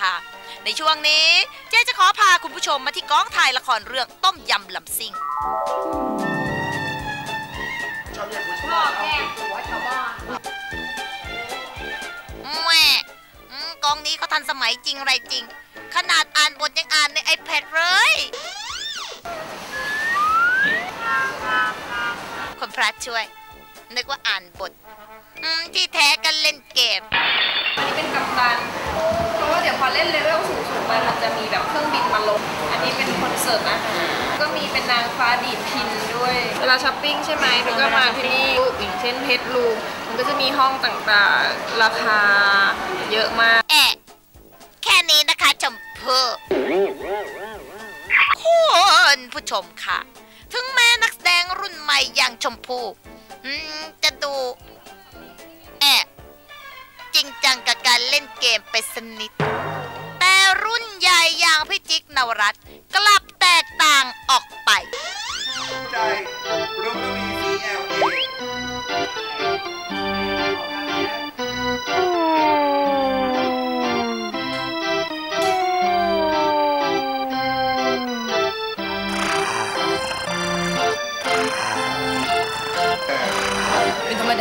ค่ะ ในช่วงนี้เจ๊จะขอพาคุณผู้ชมมาที่กองถ่ายละครเรื่องต้มยำลำซิ่งพ่อแกล้งหัวชาวบ้านแม่กองนี้เขาทันสมัยจริงอะไรจริง ขนาดอ่านบทยังอ่านใน iPad เลยคนพระช่วย นึกว่าอ่านบทที่แท้กันเล่นเกมอันนี้เป็นกัปตัน เพราะว่าเดี๋ยวพอเล่นเลเวลสูงๆไปมันจะมีแบบเครื่องบินมาลง อันนี้เป็นคนเสิร์ฟอาหารก็มีเป็นนางฟ้าดีดพินด้วย เวลาช้อปปิ้งใช่ไหมหนูก็มาที่นี่อย่างเช่นเพชรลูมมันก็จะมีห้องต่างๆ ราคาเยอะมาก แอะแค่นี้นะคะชมพู่คุณผู้ชมค่ะ ถึงแม้นักแสดงรุ่นใหม่อย่างชมพู่อืมจะดู แอะจริงจังกับ การเล่นเกมไปสนิท แต่รุ่นใหญ่อย่างพี่จิ๊กนวรัตน์กลับ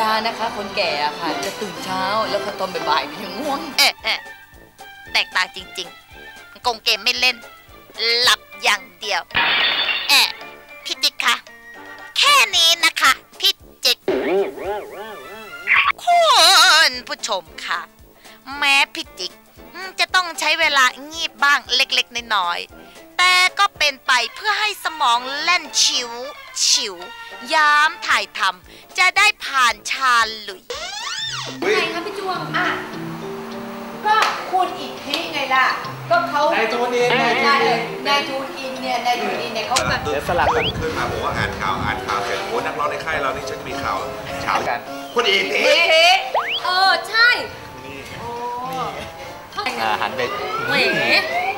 ดานะคะ คนแก่อะค่ะ จะตื่นเช้าแล้วพอตอนบ่ายๆมันยังง่วง เอ๊ะเอ๊ะแตกต่างจริงๆกงเกมไม่เล่น หลับอย่างเดียวแอะพี่จิ๊กคะแค่นี้นะคะพี่จิกคุณผู้ชมค่ะ แม้พี่จิกจะต้องใช้เวลางีบบ้างเล็กๆน้อยๆ แต่ก็เป็นไปเพื่อให้สมองเล่นชิวชิวยามถ่ายทำจะได้ผ่านชาญลุยเฮ้ยคะพี่จวงอะก็คุณอิทธิไงล่ะ ก็เขานายจูนอินนายนายจูนอินนายจูนอินเนี่ยนายจูนอินเนี่ยเขาแบบเดี๋ยวสลับกันขึ้นมาบอกว่าอ่านข่าวอ่านข่าวเสร็จโอ้นักร้องในค่ายเรานี่ฉันมีข่าวเช้ากันคนอีกทีเออใช่อ่าหันไปแหม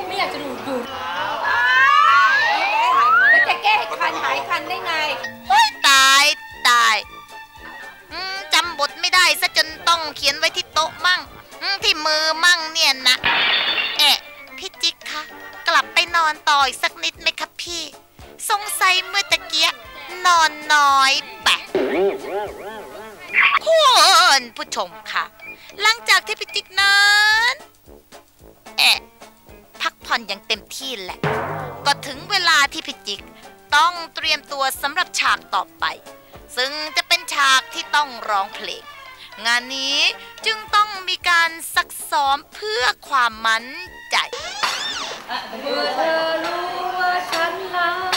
ไม่อยากจะดูดู คันหายคันได้ไงโอ๊ยตายตายจำบทไม่ได้ซะจนต้องเขียนไว้ที่โต๊ะมั่งที่มือมั่งเนี่ยนะเอ๊ะพี่จิ๊กคะกลับไปนอนต่ออีกสักนิดไหมคะพี่ สงสัยเมื่อตะเกียนอนน้อยแปะคุณผู้ชมค่ะ หลังจากที่พี่จิ๊กนั้นเอ๊ะพักผ่อนอย่างเต็มที่แหละ ก็ถึงเวลาที่พี่จิ๊ก ต้องเตรียมตัวสำหรับฉากต่อไป ซึ่งจะเป็นฉากที่ต้องร้องเพลง งานนี้จึงต้องมีการซักซ้อมเพื่อความมั่นใจเมื่อเธอรู้ว่าฉันรัก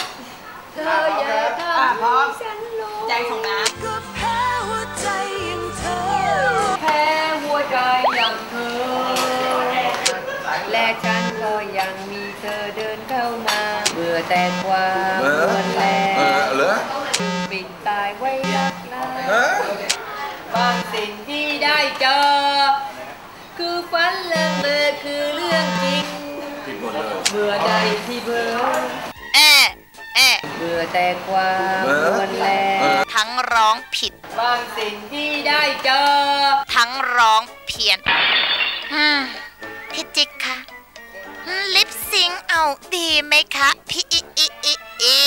เธออย่าทอะพร้อมำฉันรู้ใจของน้ก็แพ้หัวใจอย่างเธอ แพ้หัวใจอย่างเธอ และฉันก็ยังมีเธอเดินเข้ามาเบื่อ แต่ความเออเมื่อแลเออเหรอปิดตายไว้รักลาเออบางสิ่งที่ได้เจอ คือฝันเรื่อคือเรื่องจริงผิดหมดเลยเบื่อใจที่เบื่อแอะแอะเบื่อแต่ความเออเมื่อแลทั้งร้องผิด บางสิ่งที่ได้เจอ ทั้งร้องเพี้ยนพี่จิกคะลิป เอาดีไหมคะ พี่อิอิอิอิ